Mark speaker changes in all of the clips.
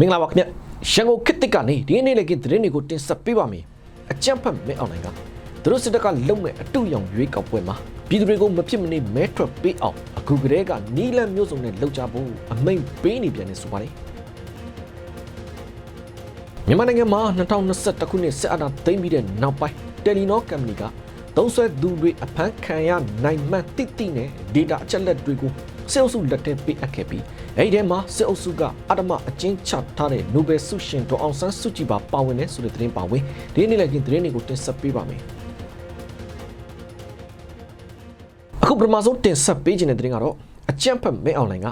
Speaker 1: မင်္ဂလာပါခင်ဗျရန်ကုန်ခေတ်တစ်ကနေဒီနေ့လည်းကသတင်းတွေကိုတင်ဆက်ပေးပါမယ်အကြံဖတ်မဲအောင်နိုင်ကသူတို့စစ်တပ်ကလုံမဲ့အတူရောင်ရွေးကောက်ပွဲမှာပြည်သူတွေကိုမဖြစ်မနေမဲထွက်ပေးအောင်အခုကတည်းကနီလန်မျိုးစုံနဲ့လှုပ်ကြဖို့အမိန့်ပေးနေပြန်နေဆိုပါတယ်မြန်မာနိုင်ငံမှာ2021ခုနှစ်စစ်အာဏာသိမ်းပြီးတဲ့နောက်ပိုင်းတယ်လီနောကုမ္ပဏီကသုံးဆွဲသူတွေအဖမ်းခံရနိုင်မှန်တိတိနဲ့ data အချက်လက်တွေကိုစစ်အုပ်စုလက်ထဲပေးအပ်ခဲ့ပြီး အဲ့ဒီထဲမှာစစ်အုပ်စုကအဓမ္မအကျဉ်းချထားတဲ့ Nobel ဆုရှင်ဒေါ်အောင်ဆန်းစုကြည်ပါပါဝင်တဲ့ဆိုတဲ့သတင်းပါဝင်ဒီနေ့လည်းဒီသတင်းတွေကိုတင်ဆက်ပေးပါမယ်အခုပထမဆုံးတင်ဆက်ပေးခြင်းတဲ့သတင်းကတော့အကြံဖတ်မဲအွန်လိုင်းက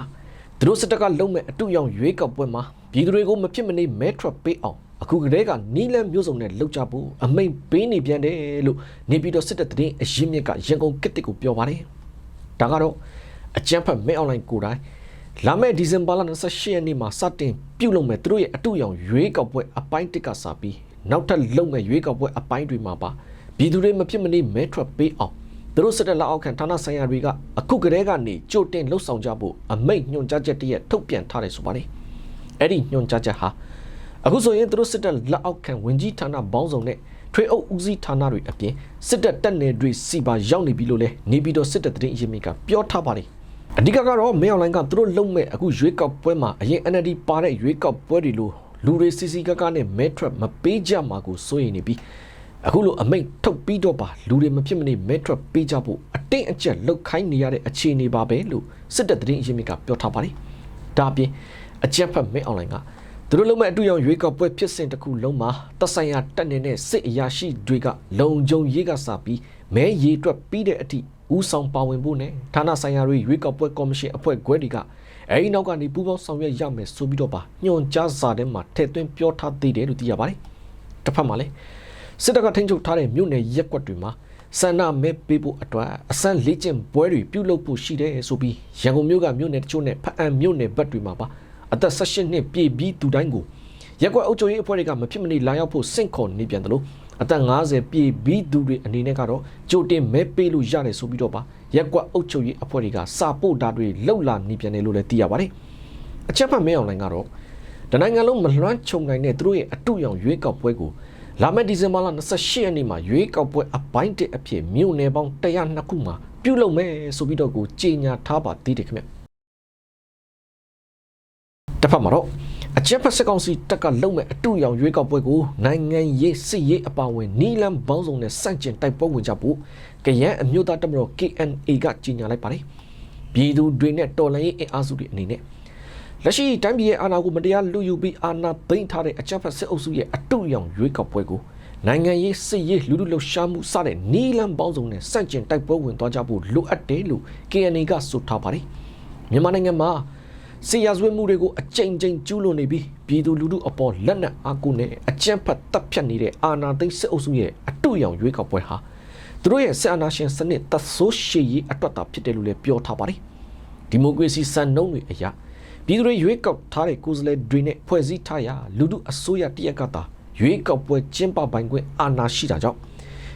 Speaker 1: သူတို့စစ်တပ်ကလုံမဲ့အတူရောင်ရွေးကောက်ပွဲမှာပြည်သူတွေကိုမဖြစ်မနေမဲထွက်ပေးအောင်အခုကတည်းကနီလန်မျိုးစုံနဲ့လှုပ်ကြဖို့အမိန်ပေးနေပြန်တယ်လို့နေပြည်တော်စစ်တပ်သတင်းအရင်းမြစ်ကရန်ကုန်ကစ်တစ်ကိုပြောပါတယ်ဒါကတော့အကြံဖတ်မဲအွန်လိုင်းကိုယ်တိုင် လာမယ့်ဒီဇင်ဘာလ28ရက်နေ့မှာစတင်ပြုလုပ်မဲ့သူတို့ရဲ့အတူရောင်ရွေးကောက်ပွဲအပိုင်းတစ်ကစပြီးနောက်ထပ်လုပ်မဲ့ရွေးကောက်ပွဲအပိုင်းတွေမှာပါပြည်သူတွေမဖြစ်မနေမဲထွက်ပေးအောင်သူတို့စစ်တပ်လက်အောက်ခံဌာနဆိုင်ရာတွေကအခုကတည်းကနေကြိုတင်လှုပ်ဆောင်ကြဖို့အမိန့်ညွှန်ကြားချက်တရက်ထုတ်ပြန်ထားတယ်ဆိုပါတယ်အဲ့ဒီညွှန်ကြားချက်ဟာအခုဆိုရင်သူတို့စစ်တပ်လက်အောက်ခံဝင်ကြီးဌာနဘောင်းဆောင်နဲ့ထွေအုပ်ဦးစီးဌာနတွေအပြင်စစ်တပ်တပ်နယ်တွေစီပါရောက်နေပြီလို့လဲနေပြည်တော်စစ်တပ်တရင်အရင်ကပြောထားပါတယ် အဓိကကတော့မဲအွန်လိုင်းကသူတို့လုံမဲ့အခုရွေးကောက်ပွဲမှာအရင် NLD ပါတဲ့ရွေးကောက်ပွဲတွေလို့လူတွေစီစီကကနဲ့မဲထွက်မပေးကြမှာကိုစိုးရိမ်နေပြီးအခုလိုအမိန့်ထုတ်ပြီးတော့ပါလူတွေမဖြစ်မနေမဲထွက်ပေးကြဖို့အတင်းအကျပ်လှုပ်ခိုင်းနေရတဲ့အခြေအနေပါပဲလို့စစ်တပ်တရင်အရင်ကပြောထားပါတယ်ဒါအပြင်အကြက်ဖက်မဲအွန်လိုင်းက သူတို့လုံးမဲ့အတူရောင်ရွေးကောက်ပွဲဖြစ်စဉ်တစ်ခုလုံးမှာတဆိုင်ရာတက်နေတဲ့စစ်အရာရှိတွေကလုံခြုံရေးကစားပြီးမဲရေးအတွက်ပြီးတဲ့အထိဦးဆောင်ပါဝင်ဖို့နဲ့ဌာနဆိုင်ရာတွေရွေးကောက်ပွဲကော်မရှင်အဖွဲ့ခွဲတွေကအဲဒီနောက်ကနေပူးပေါင်းဆောင်ရွက်ရမယ်ဆိုပြီးတော့ပါညွှန်ကြားစာထဲမှာထည့်သွင်းပြောထားသေးတယ်လို့သိရပါတယ်တစ်ဖက်မှာလည်းစစ်တပ်ကထိန်းချုပ်ထားတဲ့မြို့နယ်ရက်ကွက်တွေမှာဆန္ဒမဲပေးဖို့အတွက်အစမ်းလေ့ကျင့်ပွဲတွေပြုလုပ်ဖို့ရှိတယ်ဆိုပြီးရန်ကုန်မြို့ကမြို့နယ်တချို့နဲ့ဖအံမြို့နယ်ဘက်တွေမှာပါ အသက်16နှစ်ပြည့်ပြီးသူတိုင်းကိုရက်ကွက်အုပ်ချုပ်ရေးအဖွဲ့တွေကမဖြစ်မနေလာရောက်ဖို့စင့်ခေါ်နေပြန်တယ်လို့အသက်50ပြည့်ပြီးသူတွေအနေနဲ့ကတော့ကြိုတင်မဲပေးလို့ရတယ်ဆိုပြီးတော့ပါရက်ကွက်အုပ်ချုပ်ရေးအဖွဲ့တွေကစာပို့တာတွေလှုပ်လာနေပြန်တယ်လို့လည်းသိရပါတယ်အချက်ဖတ်မဲအွန်လိုင်းကတော့တနိုင်ငံလုံးမလွှမ်းခြုံနိုင်တဲ့သူတို့ရဲ့အတူရောင်ရွေးကောက်ပွဲကိုလာမယ့်ဒီဇင်ဘာလ28ရက်နေ့မှာရွေးကောက်ပွဲအပိုင်းတစ်အဖြစ်မြို့နယ်ပေါင်း102ခုမှာပြုလုပ်မယ်ဆိုပြီးတော့ကိုကြေညာထားပါသေးတယ်ခင်ဗျ တစ်ဖက်မှာတော့အကြက်ဖက်စကောင်စီတက်ကလုံမဲ့အတူရောင်ရွေးကောက်ပွဲကိုနိုင်ငံရေးစစ်ရေးအပါအဝင်နီလန်ဘောင်းဆောင်နဲ့စန့်ကျင်တိုက်ပွဲဝင်ကြဖို့ကရန်အမျိုးသားတပ်မတော် KNA ကကြေညာလိုက်ပါတယ်ပြည်သူတွေနဲ့တော်လှန်ရေးအင်အားစုတွေအနေနဲ့လက်ရှိတိုင်းပြည်ရဲ့အာဏာကိုမတရားလူယူပြီးအာဏာသိမ်းထားတဲ့အကြမ်းဖက်စစ်အုပ်စုရဲ့အတုရောင်ရွေးကောက်ပွဲကိုနိုင်ငံရေးစစ်ရေးလူလူလှုပ်ရှားမှုစတဲ့နီလန်ပေါင်းစုံနဲ့စန့်ကျင်တိုက်ပွဲဝင်သွားကြဖို့လိုအပ်တယ်လို့ KNA ကဆိုထားပါတယ်မြန်မာနိုင်ငံမှာ စီယာဇဝေမှုတွေကိုအကြိမ်ကြိမ်ကျူးလွန်နေပြီးပြည်သူလူထုအပေါ်လက်နက်အားကိုနဲ့အကြမ်းဖက်တပ်ဖြတ်နေတဲ့အာဏာသိမ်းစစ်အုပ်စုရဲ့အတုရောင်ရွေးကောက်ပွဲဟာသူတို့ရဲ့စစ်အာဏာရှင်စနစ်သက်ဆိုးရှည်ရေးအတွက်တာဖြစ်တယ်လို့လည်းပြောထားပါတယ်ဒီမိုကရေစီစံနှုန်းတွေအရာပြည်သူတွေရွေးကောက်ထားတဲ့ကိုယ်စားလှယ်တွေနဲ့ဖွဲ့စည်းထားရာလူထုအစိုးရတရက်ကသာရွေးကောက်ပွဲကျင်းပပိုင်ခွင့်အာဏာရှိတာကြောင့်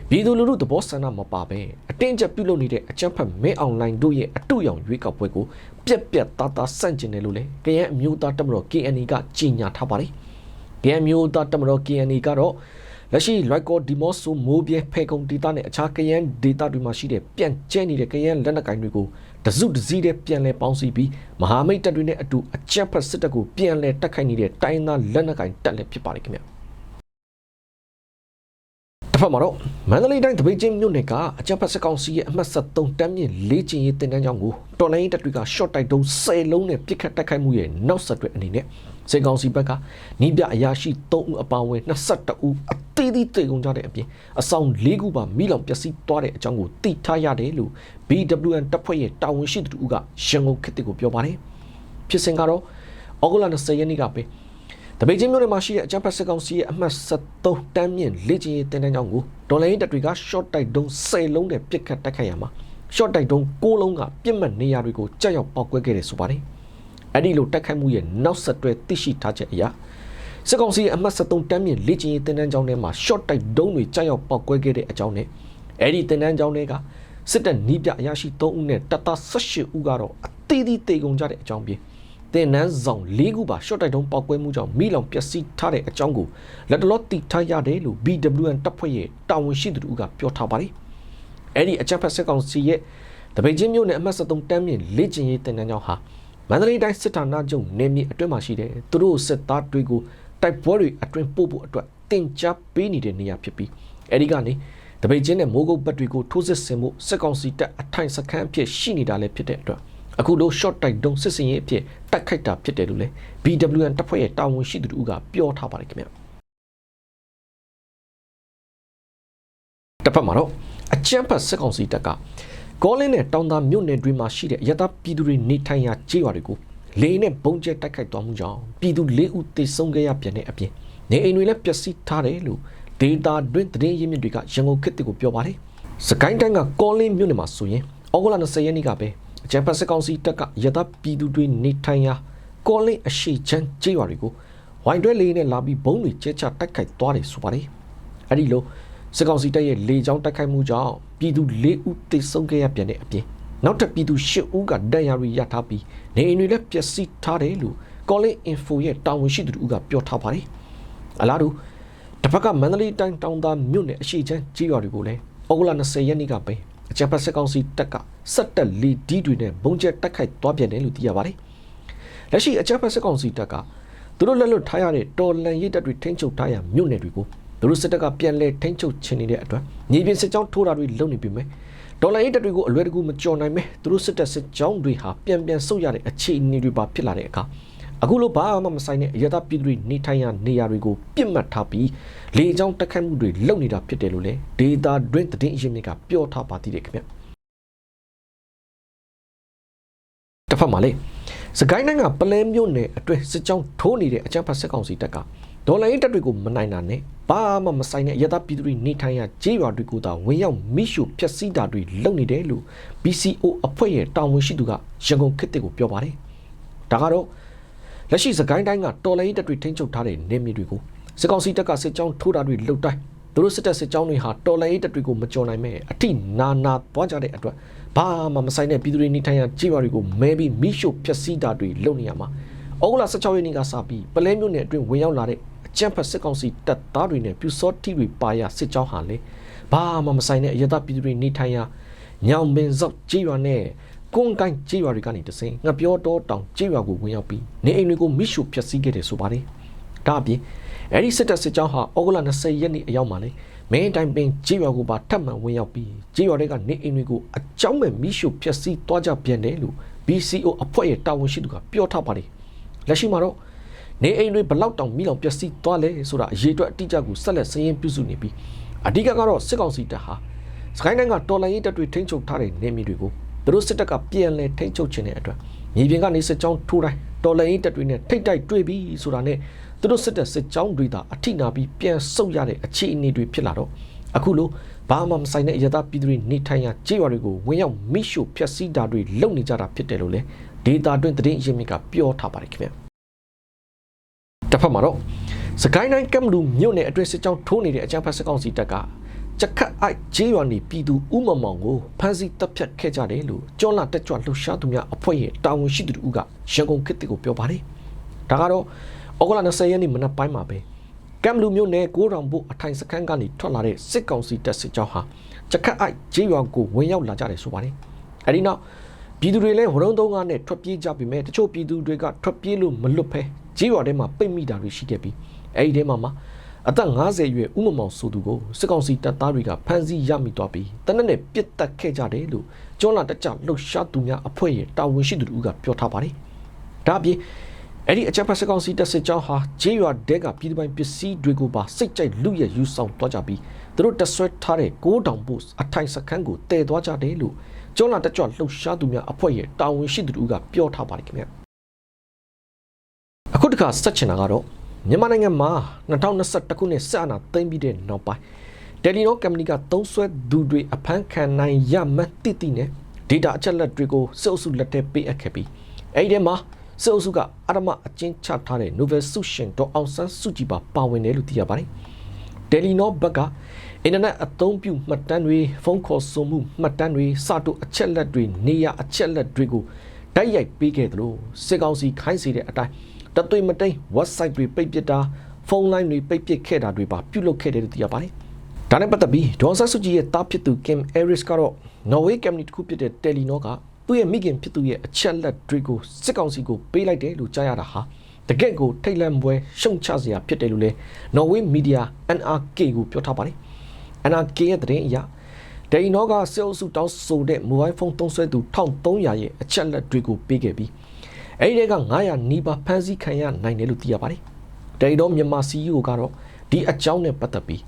Speaker 1: ပြည်သူလူထုသဘောဆန္ဒမပါဘဲအတင်းကျပ်ပြုလုပ်နေတဲ့အကြမ်းဖက်မဲအွန်လိုင်းတို့ရဲ့အတုရောင်ရွေးကောက်ပွဲကို ပြက်ပြက်သားသားဆန့်ကျင်တယ်လို့လည်းကရန်အမျိုးသားတပ်မတော် KNA ကကြေညာထားပါတယ်။ကရန်မျိုးသားတပ်မတော် KNA ကတော့လက်ရှိလွိုက်ကော်ဒီမော့ဆိုမိုးပြဲဖဲကုံဒေတာနဲ့အခြားကရန်ဒေတာတွေမှာရှိတဲ့ပြန့်ကျဲနေတဲ့ကရန်လက်နက်ကင်တွေကိုတစုတစည်းတဲ့ပြန်လဲပေါင်းစည်းပြီးမဟာမိတ်တပ်တွေနဲ့အတူအကြက်ဖက်စစ်တပ်ကိုပြန်လဲတက်ခိုက်နေတဲ့တိုင်းသားလက်နက်ကင်တပ်လည်းဖြစ်ပါတယ်ခင်ဗျာ တစ်ဖက်မှာတော့မန္တလေးတိုင်းတပိတ်ချင်းမြို့နယ်ကအကြက်ဖက်စကောင်စီရဲ့အမှတ်73တမ်းမြင့်လေးချင်ရေးတင်တန်းကြောင်းကိုတော်လိုင်းတပ်တွေက short တိုက်တုံး10လုံးနဲ့ပြစ်ခတ်တိုက်ခိုက်မှုရဲ့နောက်ဆက်တွဲအနေနဲ့စေကောင်စီဘက်ကနီးပြအရာရှိ3ဦးအပါအဝင်22ဦးအသေးသေးတေကုန်ကြတဲ့အပြင်အဆောင်၄ခုပါမိလောင်ပျက်စီးသွားတဲ့အကြောင်းကိုသိထားရတယ်လို့ BWN တပ်ဖွဲ့ရဲ့တာဝန်ရှိသူတို့ကရန်ကုန်ခေတ်ကိုပြောပါတယ်ဖြစ်စဉ်ကတော့ဩဂုတ်လ20ရက်နေ့ကပဲ တပိတ်ချင်းမြို့နယ်မှာရှိတဲ့အကြမ်းဖက်စစ်ကောင်စီရဲ့အမှတ်73တန်းမြင့်လေ့ကျင့်ရေးတင်တန်းကြောင်းကိုဒေါ်လာရင်းတပ်တွေက short တိုက်တုံး10လုံးနဲ့ပြစ်ခတ်တိုက်ခိုက်ရမှာ short တိုက်တုံး6လုံးကပြစ်မှတ်နေရာတွေကိုကြောက်ရောက်ပောက်ကွဲခဲ့တယ်ဆိုပါတယ်အဲ့ဒီလိုတိုက်ခိုက်မှုရဲ့နောက်ဆက်တွဲသိရှိထားချက်အရာစစ်ကောင်စီရဲ့အမှတ်73တန်းမြင့်လေ့ကျင့်ရေးတင်တန်းကြောင်းထဲမှာ short တိုက်တုံးတွေကြောက်ရောက်ပောက်ကွဲခဲ့တဲ့အကြောင်းနဲ့အဲ့ဒီတင်တန်းကြောင်းတွေကစစ်တပ်နီးပြအရာရှိ3ဦးနဲ့တပ်သား18ဦးကတော့အသေးသေးတေကုန်ကြတဲ့အကြောင်းပြ တင်နန်းဆောင်၄ခုပါရှော့တိုက်တုံးပောက်ကွဲမှုကြောင့်မိလောင်ပျက်စီးထားတဲ့အကြောင်းကိုလက်တလောတည်ထားရတယ်လို့ BWN တပ်ဖွဲ့ရဲ့တာဝန်ရှိသူတို့ကပြောထားပါတယ်။အဲ့ဒီအကြမ်းဖက်စစ်ကောင်စီရဲ့တပိတ်ချင်းမြို့နယ်အမှတ်73တန်းမြင့်လေ့ကျင့်ရေးတင်နန်းကျောင်းဟာမန္တလေးတိုင်းစစ်ဌာနချုပ်နေမြေအတွင်းမှာရှိတဲ့သူတို့စစ်သားတွေကိုတိုက်ပွဲတွေအတွင်းပို့ဖို့အတွက်တင် जा ပေးနေတဲ့နေရာဖြစ်ပြီးအဲ့ဒီကနေတပိတ်ချင်းနဲ့မိုးကုတ်ဘက်တွေကိုထိုးစစ်ဆင်မှုစစ်ကောင်စီတပ်အထိုင်စခန်းအဖြစ်ရှိနေတာလည်းဖြစ်တဲ့အတွက် အခုလို short တိုက်တုံးစစ်စင်ရေးအဖြစ်တိုက်ခိုက်တာဖြစ်တယ်လို့လည်း BWN တပ်ဖွဲ့ရဲ့တာဝန်ရှိသူတို့ကပြောထားပါတယ်ခင်ဗျတစ်ဖက်မှာတော့အချမ်းဖတ်စစ်ကောင်စီတပ်ကကောလင်းနဲ့တောင်သာမြို့နယ်တွေမှာရှိတဲ့ရတပြည်သူတွေနေထိုင်ရာကျေးရွာတွေကိုလေနဲ့ဘုံကျဲတိုက်ခိုက်သွားမှုကြောင့်ပြည်သူ၄ဦးသေဆုံးခဲ့ရပြန်တဲ့အပြင်နေအိမ်တွေလည်းပျက်စီးထားတယ်လို့ဒေတာတွင်သတင်းရင်းမြစ်တွေကရန်ကုန်ခေတ်ကိုပြောပါတယ်။စကိုင်းတိုင်းကကောလင်းမြို့နယ်မှာဆိုရင်ဩဂုတ်လ20ရက်နေ့ကပဲ အကြံဖတ်စစ်ကောင်စီတပ်ကရတပြည်သူတွေနေထိုင်ရာကောလင်းအရှိချမ်းကျေးရွာတွေကိုဝိုင်တွဲလေးနဲ့လာပြီးဘုံတွေကျဲချတိုက်ခိုက်သွားတယ်ဆိုပါတယ်။အဲဒီလိုစစ်ကောင်စီတပ်ရဲ့လေကြောင်းတိုက်ခိုက်မှုကြောင့်ပြည်သူ၄ဦးသေဆုံးခဲ့ရပြန်တဲ့အပြင်နောက်ထပ်ပြည်သူ၈ဦးကဒဏ်ရာတွေရထားပြီးနေအိမ်တွေလည်းပျက်စီးထားတယ်လို့ Calling Info ရဲ့တာဝန်ရှိသူတို့ကပြောထားပါတယ်။အလားတူတစ်ဖက်ကမန္တလေးတိုင်းတောင်သားမြို့နယ်အရှိချမ်းကြီးရွာတွေကိုလည်းဩဂုတ်လ20ရက်နေ့ကပဲ အကြံဖတ်စစ်ကောင်စီတပ်ကစက်တက်လီဒီတွေနဲ့ဘုံကျက်တိုက်ခိုက်သွားပြန်တယ်လို့သိရပါတယ်။လက်ရှိအကြံဖတ်စစ်ကောင်စီတပ်ကသူတို့လက်လွတ်ထားရတဲ့တော်လန်ရစ်တပ်တွေထိန်းချုပ်ထားရမြို့နယ်တွေကိုသူတို့စစ်တပ်ကပြန်လဲထိန်းချုပ်ချင်နေတဲ့အတွက်ညီပြင်စစ်ကြောင်းထိုးတာတွေလုပ်နေပြီမယ်ဒေါ်လာရေးတပ်တွေကိုအလွယ်တကူမကြော်နိုင်မဲသူတို့စစ်တပ်စစ်ကြောင်းတွေဟာပြန်ပြန်ဆုတ်ရတဲ့အခြေအနေတွေပါဖြစ်လာတဲ့အခါ အခုလိုဘာမှမဆိုင်တဲ့အရသာပြည်သူတွေနေထိုင်ရနေရာတွေကိုပြစ်မှတ်ထားပြီးလေကြောင်းတက်ခတ်မှုတွေလုပ်နေတာဖြစ်တယ်လို့လေဒေတာတွင်သတင်းအရင်းမြစ်ကပြောထားပါသေးတယ်ခင်ဗျတစ်ဖက်မှာလေစကိုင်းနိုင်ငံပလဲမြို့နယ်အတွင်းစစ်ကြောင်းထိုးနေတဲ့အကြမ်းဖက်စစ်ကောင်စီတပ်ကဒေါ်လာရေးတပ်တွေကိုမနိုင်တာနဲ့ဘာမှမဆိုင်တဲ့ရသပြည်သူတွေနေထိုင်ရာကြေးရွာတွေကိုသာဝင်ရောက်မိရှုဖျက်ဆီးတာတွေလုပ်နေတယ်လို့ BCO အဖွဲ့ရဲ့တာဝန်ရှိသူကရန်ကုန်ခေတ်ကိုပြောပါတယ်။ဒါကတော့ လက်ရှိစကိုင်းတိုင်းကတော်လိုင်းတပ်တွေထိန်းချုပ်ထားတဲ့နေမြေတွေကိုစစ်ကောင်စီတပ်ကစစ်ကြောင်းထိုးတာတွေလှုပ်တိုင်းသူတို့စစ်တပ်စစ်ကြောင်းတွေဟာတော်လိုင်းတပ်တွေကိုမကြော်နိုင်မဲ့အထိနာနာသွားကြတဲ့အတွက်ဘာမှမဆိုင်တဲ့ပြည်သူတွေနေထိုင်ရာကြေးရွာတွေကိုမဲပြီးမိရှုဖျက်ဆီးတာတွေလုပ်နေရမှာဩဂုတ်လ16ရက်နေ့ကစပြီးပလဲမြို့နယ်အတွင်းဝင်ရောက်လာတဲ့ကျန်းဖတ်စစ်ကောင်စီတပ်သားတွေနဲ့ပြူစောတိတွေပါရစစ်ကြောင်းဟာလေဘာမှမဆိုင်တဲ့အရသာပြည်သူတွေနေထိုင်ရာညောင်ပင်စောက်ကြေးရွာနဲ့ ကွန်ကိုင်းကြေးရွာတွေကနေတစင်ငပြောတော့တောင်ကြေးရွာကိုဝင်ရောက်ပြီးနေအိမ်တွေကိုမိရှုဖျက်ဆီးခဲ့တယ်ဆိုပါတယ်ဒါအပြင်အဲ့ဒီစစ်တပ်စစ်ကြောင်းဟာဩဂုတ်လ20ရက်နေ့အရောက်မှာလေမင်းတိုင်ပင်ကြေးရွာကိုပါထပ်မံဝင်ရောက်ပြီးကြေးရွာတွေကနေအိမ်တွေကိုအကြောင်းမဲ့မိရှုဖျက်ဆီးသွားကြပြန်တယ်လို့ BCO အဖွဲ့ရဲ့တာဝန်ရှိသူကပြောထားပါတယ်လက်ရှိမှာတော့နေအိမ်တွေဘလောက်တောင်မိလောင်ပျက်စီးသွားလဲဆိုတာအရေးအတွက်အတိအကျကိုဆက်လက်စည်ရင်ပြုစုနေပြီးအဓိကကတော့စစ်ကောင်စီတပ်ဟာစကိုင်းတိုင်းကတော်လိုင်းရေးတပ်တွေထိန်းချုပ်ထားတဲ့နေမြေတွေကို သူတို့စစ်တပ်ကပြန်လည်ထိန်းချုပ်ခြင်းတဲ့အတွက်မြေပြင်ကနေစစ်ကြောင်းထိုးတိုင်းတော်လိုင်းရေးတပ်တွေနဲ့ထိတ်တိုက်တွေ့ပြီးဆိုတာနဲ့သူတို့စစ်တပ်စစ်ကြောင်းတွေသာအထိနာပြီးပြန်ဆုတ်ရတဲ့အခြေအနေတွေဖြစ်လာတော့အခုလိုဘာမှမဆိုင်တဲ့အရသာပြည်သူတွေနေထိုင်ရာကြေးရွာတွေကိုဝင်ရောက်မိရှုဖျက်ဆီးတာတွေလုပ်နေကြတာဖြစ်တယ်လို့လေဒေတာတွင်သတင်းအရင်းမြစ်ကပြောထားပါတယ်ခင်ဗျာတစ်ဖက်မှာတော့စကိုင်းတိုင်းကမ်လူမြို့နယ်အတွင်းစစ်ကြောင်းထိုးနေတဲ့အကြမ်းဖက်စစ်ကောင်စီတပ်က ကြက်ခတ်အိုက်ဂျေးရွာနေပြည်သူဥမမောင်ကိုဖမ်းဆီးတပ်ဖြတ်ခဲ့ကြတယ်လို့ကျောင်းလာတက်ကြွလှုပ်ရှားသူများအဖွဲ့ရဲ့တာဝန်ရှိသူတို့ကရန်ကုန်ခေတ်ကိုပြောပါတယ်။ဒါကတော့ဩဂုတ်လ20ရက်နေ့မနက်ပိုင်းမှာပဲကမ်လူမြို့နယ်ကိုရောင်ဘုအထိုင်စခန်းကနေထွက်လာတဲ့စစ်ကောင်စီတပ်စစ်ကြောင်းဟာကြက်ခတ်အိုက်ဂျေးရွာကိုဝင်ရောက်လာကြတယ်ဆိုပါတယ်။အဲဒီနောက်ပြည်သူတွေလည်းဝရုံသုံးကားနဲ့ထွက်ပြေးကြပြီမဲ့တချို့ပြည်သူတွေကထွက်ပြေးလို့မလွတ်ဖဲကြေးရွာထဲမှာပိတ်မိတာတွေရှိခဲ့ပြီးအဲဒီထဲမှာမှာ အသက်50ရွယ်ဥမမောင်ဆိုသူကိုစစ်ကောင်စီတပ်သားတွေကဖမ်းဆီးရမိသွားပြီးတနက်နဲ့ပြစ်တက်ခဲ့ကြတယ်လို့ကျွန်းလာတက်ကြလှုပ်ရှားသူများအဖွဲ့ရဲ့တာဝန်ရှိသူတို့ကပြောထားပါတယ်။ဒါအပြင်အဲ့ဒီအချက်ဖက်စစ်ကောင်စီတပ်စစ်ကြောင်းဟာဂျေးရွာတဲကပြည်သူပိုင်ပစ္စည်းတွေကိုပါစိတ်ကြိုက်လူရယူဆောင်သွားကြပြီးသူတို့တဆွဲထားတဲ့ကိုးတောင်ပို့အထိုင်စခန်းကိုတည်သွားကြတယ်လို့ကျွန်းလာတက်ကြလှုပ်ရှားသူများအဖွဲ့ရဲ့တာဝန်ရှိသူတို့ကပြောထားပါတယ်ခင်ဗျာ။အခုတခါဆက်ချင်တာကတော့ မြန်မာနိုင်ငံမှာ2021ခုနှစ်ဆက်အာဏာသိမ်းပြီးတဲ့နောက်ပိုင်းတယ်လီနောကမ်ပဏီကသုံးစွဲသူတွေအဖမ်းခံနိုင်ရမှန်းသိသိနဲ့ data အချက်လက်တွေကိုစစ်အုပ်စုလက်ထဲပေးအပ်ခဲ့ပြီးအဲဒီထဲမှာစစ်အုပ်စုကအရမအကျဉ်းချထားတဲ့ Novel ဆုရှင်ဒေါ်အောင်ဆန်းစုကြည်ပါပါဝင်တယ်လို့သိရပါတယ်။တယ်လီနောဘက်ကအင်တာနက်အသုံးပြုမှတ်တမ်းတွေဖုန်းခေါ်ဆိုမှုမှတ်တမ်းတွေစာတူအချက်လက်တွေနေရအချက်လက်တွေကိုတိုက်ရိုက်ပေးခဲ့တယ်လို့စစ်ကောင်စီခိုင်းစီတဲ့အတိုင်း တသွေမတိန် website တွေပိတ်ပစ်တာဖုန်းလိုင်းတွေပိတ်ပစ်ခဲ့တာတွေပါပြုလုပ်ခဲ့တယ်လို့သိရပါတယ်။ဒါနဲ့ပတ်သက်ပြီးဒေါ်ဆတ်စုကြည်ရဲ့တားဖြစ်သူ Kim Aris ကတော့ Norway company တစ်ခုဖြစ်တဲ့ Telenor ကသူ့ရဲ့မိခင်ဖြစ်သူရဲ့အချက်လက်တွေကိုစစ်ကောင်စီကိုပေးလိုက်တယ်လို့ကြားရတာဟာတကယ့်ကိုထိတ်လန့်ပွဲရှုံချစရာဖြစ်တယ်လို့လဲ Norway Media NRK ကိုပြောထားပါတယ်။ NRK ရဲ့သတင်းအရဒိန်နောကစေအုပ်စုတောင်းဆိုတဲ့ mobile phone သုံးစွဲသူ1300ရဲ့အချက်လက်တွေကိုပေးခဲ့ပြီး အဲဒီထဲက900နီးပါးဖမ်းဆီးခံရနိုင်တယ်လို့သိရပါတယ်။ဒိန်နောမြန်မာ CEO ကတော့ဒီအကြောင်းနဲ့ပတ်သက်ပြီး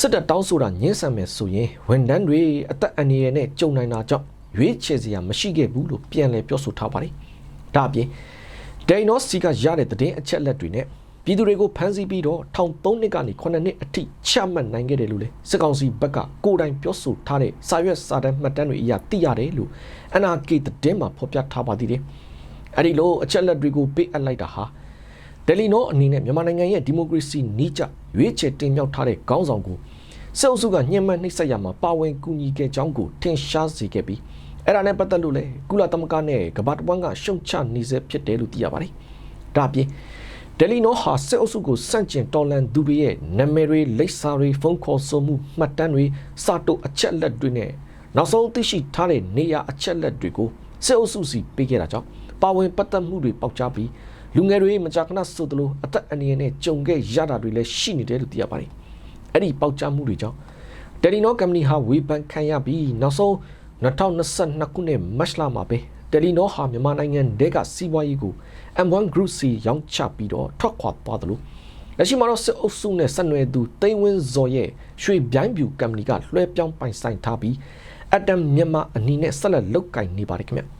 Speaker 1: စစ်တပ်တောင်းဆိုတာညှင်းဆန်မယ်ဆိုရင်ဝန်ထမ်းတွေအသက်အန္တရာယ်နဲ့ကြုံနိုင်တာကြောင့်ရွေးချယ်စရာမရှိခဲ့ဘူးလို့ပြန်လည်ပြောဆိုထားပါတယ်။ဒါအပြင်ဒိန်နောစီကရတဲ့သတင်းအချက်လက်တွေနဲ့ပြည်သူတွေကိုဖမ်းဆီးပြီးတော့ထောင်3နှစ်ကနေ9နှစ်အထိချမှတ်နိုင်ခဲ့တယ်လို့လေစစ်ကောင်စီဘက်ကကိုယ်တိုင်ပြောဆိုထားတဲ့စာရွက်စာတမ်းမှတ်တမ်းတွေအရသိရတယ်လို့ NRK သတင်းမှာဖော်ပြထားပါသေးတယ်။ အဲဒီလိုအချက်လက်တွေကိုပေးအပ်လိုက်တာဟာတယ်လီနောအနေနဲ့မြန်မာနိုင်ငံရဲ့ဒီမိုကရေစီနီးကျရွေးချယ်တင်မြှောက်ထားတဲ့ခေါင်းဆောင်ကိုစစ်အုပ်စုကညှဉ်းပန်းနှိပ်စက်ရမှာပါဝင်ကူညီခဲ့ကြောင်းကိုထင်ရှားစေခဲ့ပြီးအဲ့ဒါနဲ့ပတ်သက်လို့လေကုလသမဂ္ဂနဲ့ကမ္ဘာတဝန်းကရှုံချနေစေဖြစ်တယ်လို့သိရပါတယ်။ဒါအပြင်တယ်လီနိုဟာစစ်အုပ်စုကိုစန့်ကျင်တော်လှန်သူတွေရဲ့နာမည်တွေလိပ်စာတွေဖုန်းခေါ်ဆိုမှုမှတ်တမ်းတွေစာတုပ်အချက်လက်တွေနဲ့နောက်ဆုံးသိရှိထားတဲ့နေရာအချက်လက်တွေကိုစစ်အုပ်စုစီပေးခဲ့တာကြောင့် ပါဝင်ပတ်သက်မှုတွေပေါက်ကြားပြီးလူငယ်တွေမကြာခဏဆိုသလိုအသက်အန္တရာယ်နဲ့ကြုံခဲ့ရတာတွေလည်းရှိနေတယ်လို့သိရပါတယ်။အဲ့ဒီပေါက်ကြားမှုတွေကြောင့်တယ်လီနိုကုမ္ပဏီဟာဝေဖန်ခံရပြီးနောက်ဆုံး2022ခုနှစ်မတ်လမှာပဲတယ်လီနိုဟာမြန်မာနိုင်ငံတဲကစီးပွားရေးကို M1 Group C ရောင်းချပြီးတော့ထွက်ခွာသွားတယ်လို့လက်ရှိမှာတော့စစ်အုပ်စုနဲ့ဆက်နွယ်သူတိန်ဝင်းဇော်ရဲ့ရွှေပြိုင်းပြူကုမ္ပဏီကလွှဲပြောင်းပိုင်ဆိုင်ထားပြီးအတမ်မြန်မာအနီးနဲ့ဆက်လက်လုတ်ကင်နေပါတယ်ခင်ဗျ